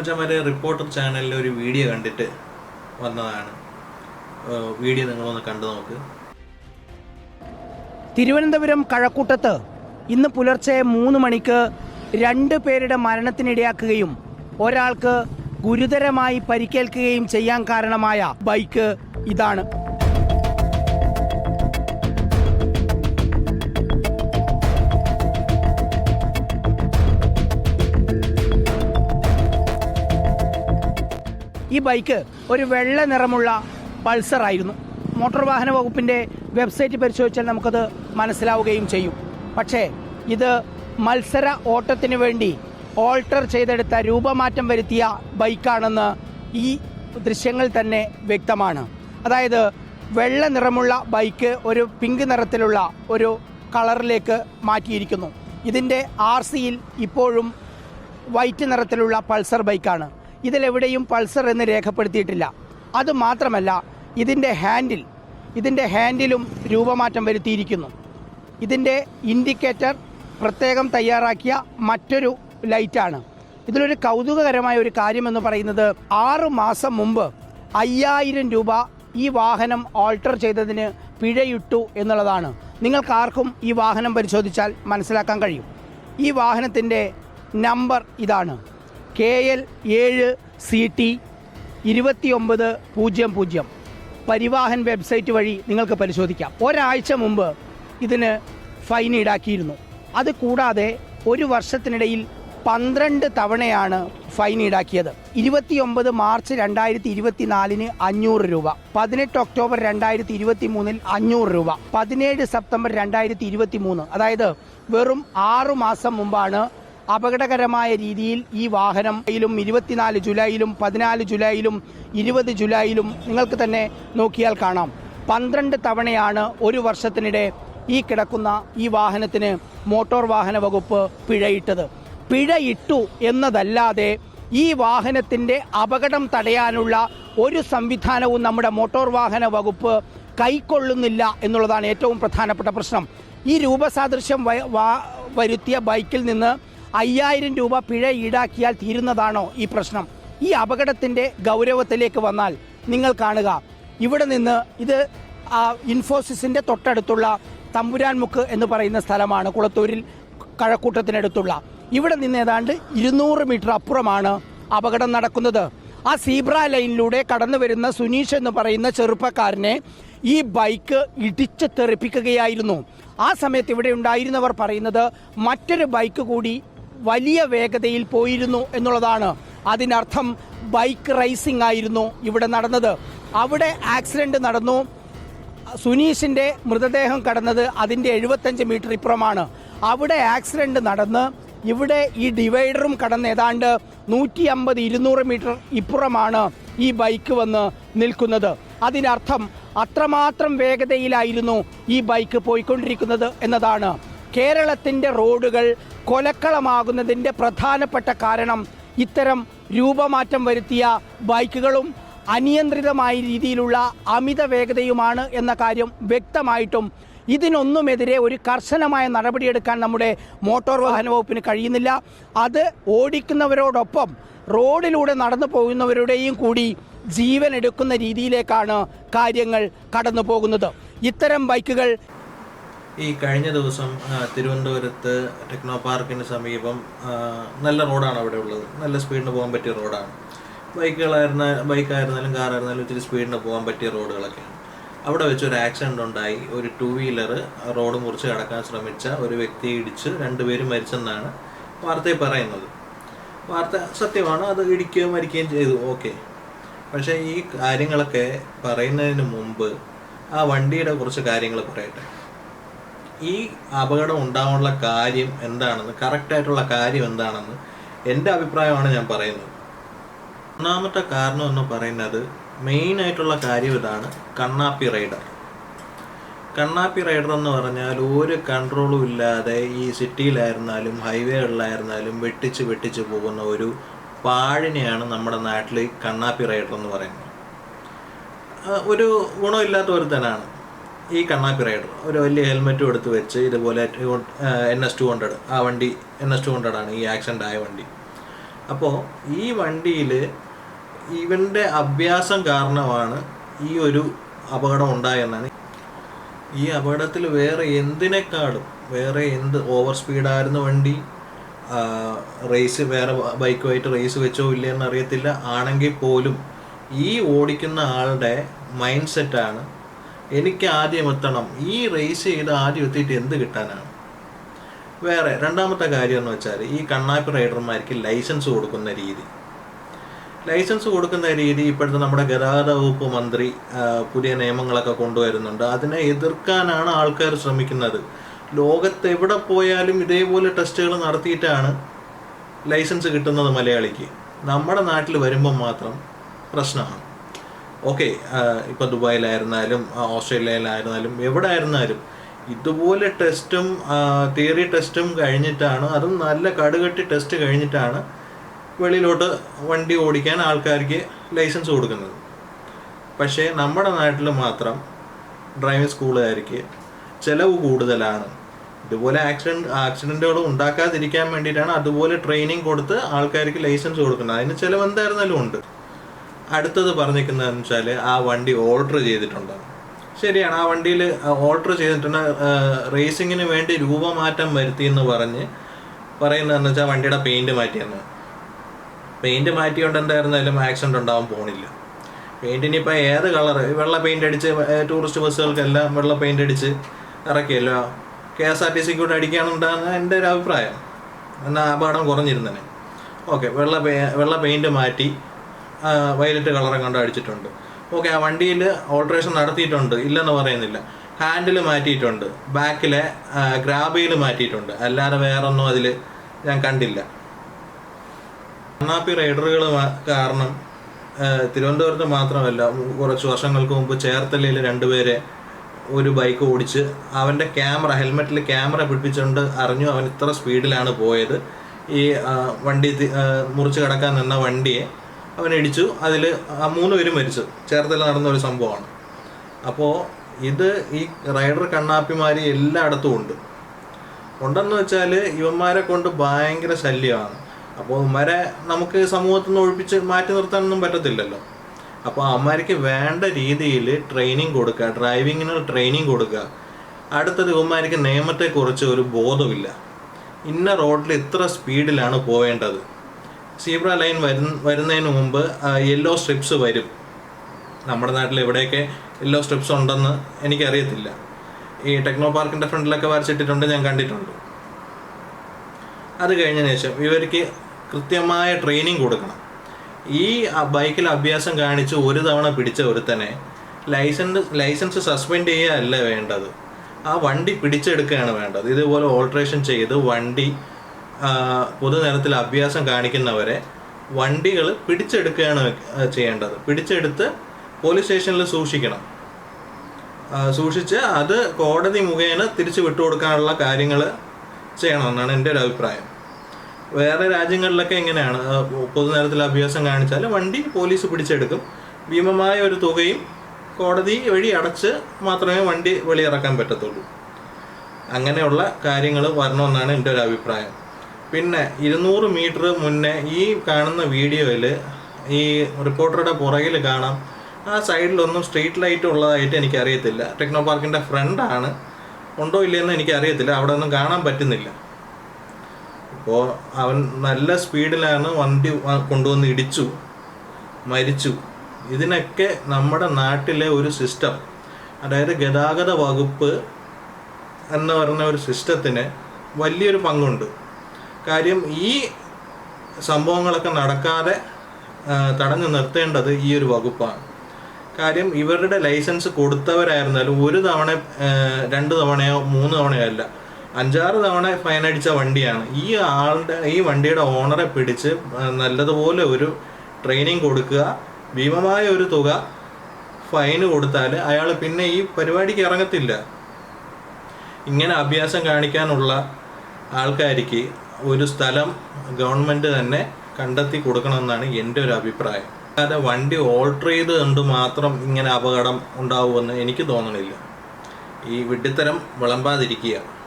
മച്ചന്മാരെ റിപ്പോർട്ടർ ചാനലിൽ ഒരു വീഡിയോ കണ്ടിട്ട് വന്നതാണ്. വീഡിയോ നിങ്ങളൊന്ന് കണ്ടു നോക്ക്. തിരുവനന്തപുരം കഴക്കൂട്ടത്ത് ഇന്ന് പുലർച്ചെ മൂന്ന് മണിക്ക് രണ്ട് പേരുടെ മരണത്തിനിടയാക്കുകയും ഒരാൾക്ക് ഗുരുതരമായി പരിക്കേൽക്കുകയും ചെയ്യാൻ കാരണമായ ബൈക്ക് ഇതാണ്. ഈ ബൈക്ക് ഒരു വെള്ള നിറമുള്ള പൾസർ ആയിരുന്നു. മോട്ടോർ വാഹന വകുപ്പിന്റെ വെബ്സൈറ്റ് പരിശോധിച്ചാൽ നമുക്കത് മനസ്സിലാവുകയും ചെയ്യും. പക്ഷേ ഇത് മത്സര ഓട്ടത്തിന് വേണ്ടി ഓൾട്ടർ ചെയ്തെടുത്ത രൂപമാറ്റം വരുത്തിയ ബൈക്കാണെന്ന് ഈ ദൃശ്യങ്ങൾ തന്നെ വ്യക്തമാണ്. അതായത് വെള്ള നിറമുള്ള ബൈക്ക് ഒരു പിങ്ക് നിറത്തിലുള്ള ഒരു കളറിലേക്ക് മാറ്റിയിരിക്കുന്നു. ഇതിന്റെ ആർ സിയിൽ ഇപ്പോഴും വൈറ്റ് നിറത്തിലുള്ള പൾസർ ബൈക്കാണ്. ഇതിലെവിടെയും പൾസർ എന്ന് രേഖപ്പെടുത്തിയിട്ടില്ല. അതുമാത്രമല്ല ഇതിന്റെ ഹാൻഡിൽ ഇതിന്റെ ഹാൻഡിലും രൂപമാറ്റം വരുത്തിയിരിക്കുന്നു. ഇതിന്റെ ഇൻഡിക്കേറ്റർ പ്രത്യേകം തയ്യാറാക്കിയ മറ്റൊരു ലൈറ്റാണ്. ഇതിലൊരു കൗതുകകരമായ ഒരു കാര്യമെന്ന് പറയുന്നത് ആറു മാസം മുമ്പ് അയ്യായിരം രൂപ ഈ വാഹനം ഓൾട്ടർ ചെയ്തതിന് പിഴയിട്ടു എന്നുള്ളതാണ്. നിങ്ങൾക്കാർക്കും ഈ വാഹനം പരിശോധിച്ചാൽ മനസ്സിലാക്കാൻ കഴിയും. ഈ വാഹനത്തിന്റെ നമ്പർ ഇതാണ്. കെ എൽ ഏഴ് സി ടി ഇരുപത്തിയൊമ്പത് പൂജ്യം പൂജ്യം. പരിവാഹൻ വെബ്സൈറ്റ് വഴി നിങ്ങൾക്ക് പരിശോധിക്കാം. ഒരാഴ്ച മുമ്പ് ഇതിന് ഫൈൻ ഈടാക്കിയിരുന്നു. അത് കൂടാതെ ഒരു വർഷത്തിനിടയിൽ പന്ത്രണ്ട് തവണയാണ് ഫൈൻ ഈടാക്കിയത്. ഇരുപത്തിയൊമ്പത് മാർച്ച് രണ്ടായിരത്തി ഇരുപത്തിനാലിന് അഞ്ഞൂറ് രൂപ. പതിനെട്ട് ഒക്ടോബർ രണ്ടായിരത്തി ഇരുപത്തി മൂന്നിൽ അഞ്ഞൂറ് രൂപ. പതിനേഴ് സെപ്റ്റംബർ രണ്ടായിരത്തി ഇരുപത്തി മൂന്ന് അതായത് വെറും ആറു മാസം മുമ്പാണ് അപകടകരമായ രീതിയിൽ ഈ വാഹനം യിലും ഇരുപത്തിനാല് ജൂലൈയിലും പതിനാല് ജൂലൈയിലും ഇരുപത് ജൂലൈയിലും നിങ്ങൾക്ക് തന്നെ നോക്കിയാൽ കാണാം. പന്ത്രണ്ട് തവണയാണ് ഒരു വർഷത്തിനിടെ ഈ കിടക്കുന്ന ഈ വാഹനത്തിന് മോട്ടോർ വാഹന വകുപ്പ് പിഴയിട്ടത്. പിഴയിട്ടു എന്നതല്ലാതെ ഈ വാഹനത്തിന്റെ അപകടം തടയാനുള്ള ഒരു സംവിധാനവും നമ്മുടെ മോട്ടോർ വാഹന വകുപ്പ് കൈക്കൊള്ളുന്നില്ല എന്നുള്ളതാണ് ഏറ്റവും പ്രധാനപ്പെട്ട പ്രശ്നം. ഈ രൂപസാദൃശ്യം വരുത്തിയ ബൈക്കിൽ നിന്ന് അയ്യായിരം രൂപ പിഴ ഈടാക്കിയാൽ തീരുന്നതാണോ ഈ പ്രശ്നം? ഈ അപകടത്തിന്റെ ഗൗരവത്തിലേക്ക് വന്നാൽ നിങ്ങൾ കാണുക. ഇവിടെ നിന്ന് ഇത് ഇൻഫോസിസിന്റെ തൊട്ടടുത്തുള്ള തമ്പുരാൻമുക്ക് എന്ന് പറയുന്ന സ്ഥലമാണ് കുളത്തൂരിൽ കഴക്കൂട്ടത്തിനടുത്തുള്ള. ഇവിടെ നിന്ന് ഏതാണ്ട് ഇരുന്നൂറ് മീറ്റർ അപ്പുറമാണ് അപകടം നടക്കുന്നത്. ആ സീബ്ര ലൈനിലൂടെ കടന്നു വരുന്ന സുനീഷ് എന്ന് പറയുന്ന ചെറുപ്പക്കാരനെ ഈ ബൈക്ക് ഇടിച്ച് തെറിപ്പിക്കുകയായിരുന്നു. ആ സമയത്ത് ഇവിടെ ഉണ്ടായിരുന്നവർ പറയുന്നത് മറ്റൊരു ബൈക്ക് കൂടി വലിയ വേഗതയിൽ പോയിരുന്നു എന്നുള്ളതാണ്. അതിനർത്ഥം ബൈക്ക് റേസിംഗ് ആയിരുന്നു ഇവിടെ നടന്നത്. അവിടെ ആക്സിഡന്റ് നടന്നു. സുനീഷിന്റെ മൃതദേഹം കടന്നത് അതിന്റെ എഴുപത്തഞ്ച് മീറ്റർ ഇപ്പുറമാണ്. അവിടെ ആക്സിഡന്റ് നടന്ന് ഇവിടെ ഈ ഡിവൈഡറും കടന്ന് ഏതാണ്ട് നൂറ്റി അമ്പത് ഇരുന്നൂറ് മീറ്റർ ഇപ്പുറമാണ് ഈ ബൈക്ക് വന്ന് നിൽക്കുന്നത്. അതിനർത്ഥം അത്രമാത്രം വേഗതയിലായിരുന്നു ഈ ബൈക്ക് പോയിക്കൊണ്ടിരിക്കുന്നത് എന്നതാണ്. കേരളത്തിന്റെ റോഡുകൾ കൊലക്കളമാകുന്നതിന്റെ പ്രധാനപ്പെട്ട കാരണം ഇത്തരം രൂപമാറ്റം വരുത്തിയ ബൈക്കുകളും അനിയന്ത്രിതമായ രീതിയിലുള്ള അമിത വേഗതയുമാണ് എന്ന കാര്യം വ്യക്തമായിട്ടും ഇതിനൊന്നുമെതിരെ ഒരു കർശനമായ നടപടിയെടുക്കാൻ നമ്മുടെ മോട്ടോർ വാഹന വകുപ്പിന് കഴിയുന്നില്ല. അത് ഓടിക്കുന്നവരോടൊപ്പം റോഡിലൂടെ നടന്നു പോകുന്നവരുടെയും കൂടി ജീവൻ എടുക്കുന്ന രീതിയിലേക്കാണ് കാര്യങ്ങൾ കടന്നു പോകുന്നത് ഇത്തരം ബൈക്കുകൾ ഈ കഴിഞ്ഞ ദിവസം തിരുവനന്തപുരത്ത് ടെക്നോ പാർക്കിന് സമീപം നല്ല റോഡാണ് അവിടെ ഉള്ളത്. നല്ല സ്പീഡിന് പോകാൻ പറ്റിയ റോഡാണ്. ബൈക്കുകളായിരുന്ന ബൈക്കായിരുന്നാലും കാറായിരുന്നാലും ഇത്തിരി സ്പീഡിന് പോകാൻ പറ്റിയ റോഡുകളൊക്കെയാണ്. അവിടെ വെച്ച് ഒരു ആക്സിഡന്റ് ഉണ്ടായി. ഒരു ടൂ വീലർ റോഡ് മുറിച്ച് കടക്കാൻ ശ്രമിച്ച ഒരു വ്യക്തിയെ ഇടിച്ച് രണ്ടുപേരും മരിച്ചെന്നാണ് വാർത്തയിൽ പറയുന്നത്. വാർത്ത സത്യമാണ്. അത് ഇടിക്കുകയും മരിക്കുകയും ചെയ്തു. ഓക്കെ. പക്ഷേ ഈ കാര്യങ്ങളൊക്കെ പറയുന്നതിന് മുമ്പ് ആ വണ്ടിയുടെ കുറച്ച് കാര്യങ്ങൾ പറയട്ടെ. ഈ അപകടം ഉണ്ടാവാനുള്ള കാര്യം എന്താണെന്ന് കറക്റ്റായിട്ടുള്ള കാര്യം എന്താണെന്ന് എന്റെ അഭിപ്രായമാണ് ഞാൻ പറയുന്നത്. ഒന്നാമത്തെ കാരണം എന്ന് പറയുന്നത് മെയിൻ ആയിട്ടുള്ള കാര്യം ഇതാണ് കണ്ണാപ്പി റൈഡർ. കണ്ണാപ്പി റൈഡർ എന്ന് പറഞ്ഞാൽ ഒരു കൺട്രോളും ഇല്ലാതെ ഈ സിറ്റിയിലായിരുന്നാലും ഹൈവേകളിലായിരുന്നാലും വെട്ടിച്ച് വെട്ടിച്ച് പോകുന്ന ഒരു പാഴിനെയാണ് നമ്മുടെ നാട്ടിൽ കണ്ണാപ്പി റൈഡർ എന്ന് പറയുന്നത്. ഒരു ഗുണമില്ലാത്ത ഒരുത്തനാണ്. ഈ കണ്ണാപ്പി റൈഡർ ഒരു വലിയ ഹെൽമെറ്റും എടുത്ത് വെച്ച് ഇതുപോലെ എൻ എസ് ടു ഹൺഡ്രഡ് ആ വണ്ടി എൻ എസ് ടു ഹൺഡ്രഡ് ആണ് ഈ ആക്സിഡന്റ് ആയ വണ്ടി. അപ്പോൾ ഈ വണ്ടിയിൽ ഇവന്റെ അഭ്യാസം കാരണമാണ് ഈ ഒരു അപകടം ഉണ്ടായെന്നാണ്. ഈ അപകടത്തിൽ വേറെ എന്തിനേക്കാളും വേറെ എന്ത് ഓവർ സ്പീഡായിരുന്നു വണ്ടി റേസ് വേറെ ബൈക്കുമായിട്ട് റേസ് വെച്ചോ ഇല്ലയെന്ന് അറിയത്തില്ല. ആണെങ്കിൽ പോലും ഈ ഓടിക്കുന്ന ആളുടെ മൈൻഡ് സെറ്റാണ് എനിക്ക് ആദ്യം എത്തണം ഈ റേസ് ചെയ്ത് ആദ്യം എത്തിയിട്ട് എന്ത് കിട്ടാനാണ്? വേറെ രണ്ടാമത്തെ കാര്യം എന്ന് വെച്ചാൽ ഈ കണ്ണാപ്പി റൈഡർമാർക്ക് ലൈസൻസ് കൊടുക്കുന്ന രീതി. ലൈസൻസ് കൊടുക്കുന്ന രീതി ഇപ്പോഴത്തെ നമ്മുടെ ഗതാഗത വകുപ്പ് മന്ത്രി പുതിയ നിയമങ്ങളൊക്കെ കൊണ്ടുവരുന്നുണ്ട്. അതിനെ എതിർക്കാനാണ് ആൾക്കാർ ശ്രമിക്കുന്നത്. ലോകത്ത് എവിടെ പോയാലും ഇതേപോലെ ടെസ്റ്റുകൾ നടത്തിയിട്ടാണ് ലൈസൻസ് കിട്ടുന്നത് മലയാളിക്ക്. നമ്മുടെ നാട്ടിൽ വരുമ്പം മാത്രം പ്രശ്നമാണ്. ഓക്കെ ഇപ്പോൾ ദുബായിലായിരുന്നാലും ഓസ്ട്രേലിയയിലായിരുന്നാലും എവിടെ ആയിരുന്നാലും ഇതുപോലെ ടെസ്റ്റും തിയറി ടെസ്റ്റും കഴിഞ്ഞിട്ടാണ് അതും നല്ല കടുകെട്ടി ടെസ്റ്റ് കഴിഞ്ഞിട്ടാണ് വെളിയിലോട്ട് വണ്ടി ഓടിക്കാൻ ആൾക്കാർക്ക് ലൈസൻസ് കൊടുക്കുന്നത്. പക്ഷേ നമ്മുടെ നാട്ടിൽ മാത്രം ഡ്രൈവിംഗ് സ്കൂളുകാർക്ക് ചിലവ് കൂടുതലാണ്. ഇതുപോലെ ആക്സിഡന്റ് ആക്സിഡന്റുകൾ ഉണ്ടാക്കാതിരിക്കാൻ വേണ്ടിയിട്ടാണ് അതുപോലെ ട്രെയിനിങ് കൊടുത്ത് ആൾക്കാർക്ക് ലൈസൻസ് കൊടുക്കുന്നത്. അതിന് ചിലവ് എന്തായിരുന്നാലും ഉണ്ട്. അടുത്തത് പറഞ്ഞിരിക്കുന്നതെന്ന് വെച്ചാൽ ആ വണ്ടി ഓൾട്ടർ ചെയ്തിട്ടുണ്ട്. ശരിയാണ് ആ വണ്ടിയിൽ ഓൾട്ടർ ചെയ്തിട്ടുണ്ട്. റേസിങ്ങിന് വേണ്ടി രൂപമാറ്റം വരുത്തി എന്ന് പറഞ്ഞ് പറയുന്നതെന്ന് വെച്ചാൽ വണ്ടിയുടെ പെയിന്റ് മാറ്റിയെന്ന്. പെയിന്റ് മാറ്റിയോണ്ട് എന്തായിരുന്നാലും ആക്സിഡന്റ് ഉണ്ടാവാൻ പോണില്ല. പെയിന്റിന് ഇപ്പോൾ ഏത് കളർ വെള്ള പെയിന്റ് അടിച്ച് ടൂറിസ്റ്റ് ബസ്സുകൾക്കെല്ലാം വെള്ള പെയിന്റ് അടിച്ച് ഇറക്കിയല്ലോ. കെ എസ് ആർ ടി സിക്ക് കൂടെ അടിക്കുകയാണെന്നാണ് എന്റെ ഒരു അഭിപ്രായം. എന്നാൽ അപകടം കുറഞ്ഞിരുന്നേ ഓക്കെ വെള്ള പെയിന്റ് മാറ്റി വയലറ്റ് കളറും കണ്ട് അടിച്ചിട്ടുണ്ട്. ഓക്കെ ആ വണ്ടിയിൽ ഓൾട്രേഷൻ നടത്തിയിട്ടുണ്ട്. ഇല്ലെന്ന് പറയുന്നില്ല. ഹാൻഡിൽ മാറ്റിയിട്ടുണ്ട്. ബാക്കിലെ ഗ്രാബിയിൽ മാറ്റിയിട്ടുണ്ട്. അല്ലാതെ വേറൊന്നും അതിൽ ഞാൻ കണ്ടില്ല. കണ്ണാപ്പി റൈഡറുകൾ കാരണം തിരുവനന്തപുരത്ത് മാത്രമല്ല കുറച്ച് വർഷങ്ങൾക്ക് മുമ്പ് ചേർത്തലയിൽ രണ്ടുപേരെ ഒരു ബൈക്ക് ഓടിച്ച് അവന്റെ ക്യാമറ ഹെൽമെറ്റിൽ ക്യാമറ പിടിപ്പിച്ചുകൊണ്ട് അറിഞ്ഞു അവൻ ഇത്ര സ്പീഡിലാണ് പോയത്. ഈ വണ്ടി മുറിച്ച് കടക്കാൻ നിന്ന വണ്ടിയെ അവൻ ഇടിച്ചു അതിൽ മൂന്ന് പേരും മരിച്ചു. ചേർത്തല നടന്ന ഒരു സംഭവമാണ്. അപ്പോൾ ഇത് ഈ റൈഡർ കണ്ണാപ്പിമാർ എല്ലായിടത്തും ഉണ്ട്. ഉണ്ടെന്ന് വെച്ചാൽ ഇവന്മാരെ കൊണ്ട് ഭയങ്കര ശല്യമാണ്. അപ്പോൾ ഇവന്മാരെ നമുക്ക് സമൂഹത്തിൽ നിന്ന് ഒഴിപ്പിച്ച് മാറ്റി നിർത്താനൊന്നും പറ്റത്തില്ലല്ലോ. അപ്പോൾ അവന്മാർക്ക് വേണ്ട രീതിയിൽ ട്രെയിനിങ് കൊടുക്കുക ഡ്രൈവിങ്ങിന് ട്രെയിനിങ് കൊടുക്കുക. അടുത്ത ഇവന്മാർക്ക് നിയമത്തെക്കുറിച്ച് ഒരു ബോധമില്ല. ഇന്ന റോഡിൽ ഇത്ര സ്പീഡിലാണ് പോവേണ്ടത്. സീബ്ര ലൈൻ വരുന്ന വരുന്നതിന് മുമ്പ് യെല്ലോ സ്ട്രിപ്സ് വരും. നമ്മുടെ നാട്ടിൽ എവിടെയൊക്കെ യെല്ലോ സ്ട്രിപ്സ് ഉണ്ടെന്ന് എനിക്കറിയത്തില്ല. ഈ ടെക്നോ പാർക്കിന്റെ ഫ്രണ്ടിലൊക്കെ വരച്ചിട്ടിട്ടുണ്ട് ഞാൻ കണ്ടിട്ടുണ്ട്. അത് കഴിഞ്ഞ ശേഷം ഇവർക്ക് കൃത്യമായ ട്രെയിനിങ് കൊടുക്കണം. ഈ ബൈക്കിൽ അഭ്യാസം കാണിച്ച് ഒരു തവണ പിടിച്ച ഒരുത്തനെ ലൈസൻസ് ലൈസൻസ് സസ്പെൻഡ് ചെയ്യുകയല്ല വേണ്ടത്. ആ വണ്ടി പിടിച്ചെടുക്കുകയാണ് വേണ്ടത്. ഇതുപോലെ ഓൾട്രേഷൻ ചെയ്ത് വണ്ടി പൊതുനിരത്തിൽ അഭ്യാസം കാണിക്കുന്നവരെ വണ്ടികൾ പിടിച്ചെടുക്കുകയാണ് ചെയ്യേണ്ടത്. പിടിച്ചെടുത്ത് പോലീസ് സ്റ്റേഷനിൽ സൂക്ഷിക്കണം. സൂക്ഷിച്ച് അത് കോടതി മുഖേന തിരിച്ചു വിട്ടുകൊടുക്കാനുള്ള കാര്യങ്ങൾ ചെയ്യണമെന്നാണ് എന്റെ ഒരു അഭിപ്രായം. വേറെ രാജ്യങ്ങളിലൊക്കെ എങ്ങനെയാണ്? പൊതുനിരത്തിൽ അഭ്യാസം കാണിച്ചാൽ വണ്ടി പോലീസ് പിടിച്ചെടുക്കും. ഭീമമായ ഒരു തുകയും കോടതി വഴി അടച്ച് മാത്രമേ വണ്ടി വെളിയിറക്കാൻ പറ്റത്തുള്ളൂ. അങ്ങനെയുള്ള കാര്യങ്ങൾ വരണമെന്നാണ് എന്റെ ഒരു അഭിപ്രായം. പിന്നെ ഇരുന്നൂറ് മീറ്റർ മുന്നേ ഈ കാണുന്ന വീഡിയോയിൽ ഈ റിപ്പോർട്ടറുടെ പുറകിൽ കാണാം. ആ സൈഡിലൊന്നും സ്ട്രീറ്റ് ലൈറ്റ് ഉള്ളതായിട്ട് എനിക്കറിയത്തില്ല. ടെക്നോ പാർക്കിന്റെ ഫ്രണ്ടാണ് ഉണ്ടോ ഇല്ലയെന്ന് എനിക്കറിയത്തില്ല. അവിടെ ഒന്നും കാണാൻ പറ്റുന്നില്ല. അപ്പോൾ അവൻ നല്ല സ്പീഡിലാണ് വണ്ടി കൊണ്ടുവന്ന് ഇടിച്ചു മരിച്ചു. ഇതിനൊക്കെ നമ്മുടെ നാട്ടിലെ ഒരു സിസ്റ്റം അതായത് ഗതാഗത വകുപ്പ് എന്ന് പറഞ്ഞ ഒരു സിസ്റ്റത്തിന് വലിയൊരു പങ്കുണ്ട്. കാര്യം ഈ സംഭവങ്ങളൊക്കെ നടക്കാതെ തടഞ്ഞു നിർത്തേണ്ടത് ഈ ഒരു വകുപ്പാണ്. കാര്യം ഇവരുടെ ലൈസൻസ് കൊടുത്തവരായിരുന്നാലും ഒരു തവണ രണ്ട് തവണയോ മൂന്ന് തവണയോ അല്ല അഞ്ചാറ് തവണ ഫൈൻ അടിച്ച വണ്ടിയാണ്. ഈ ആളുടെ ഈ വണ്ടിയുടെ ഓണറെ പിടിച്ച് നല്ലതുപോലെ ഒരു ട്രെയിനിങ് കൊടുക്കുക ഭീമമായ ഒരു തുക ഫൈൻ കൊടുത്താൽ അയാൾ പിന്നെ ഈ പരിപാടിക്ക് ഇറങ്ങത്തില്ല. ഇങ്ങനെ അഭ്യാസം കാണിക്കാനുള്ള ആൾക്കാർക്ക് ഒരു സ്ഥലം ഗവൺമെന്റ് തന്നെ കണ്ടെത്തി കൊടുക്കണമെന്നാണ് എന്റെ ഒരു അഭിപ്രായം. അല്ലാതെ വണ്ടി ഓൾട്ടർ ചെയ്ത് കൊണ്ട് മാത്രം ഇങ്ങനെ അപകടം ഉണ്ടാവുമെന്ന് എനിക്ക് തോന്നണില്ല. ഈ വിഡ്ഢിത്തരം വിളമ്പാതിരിക്കുക.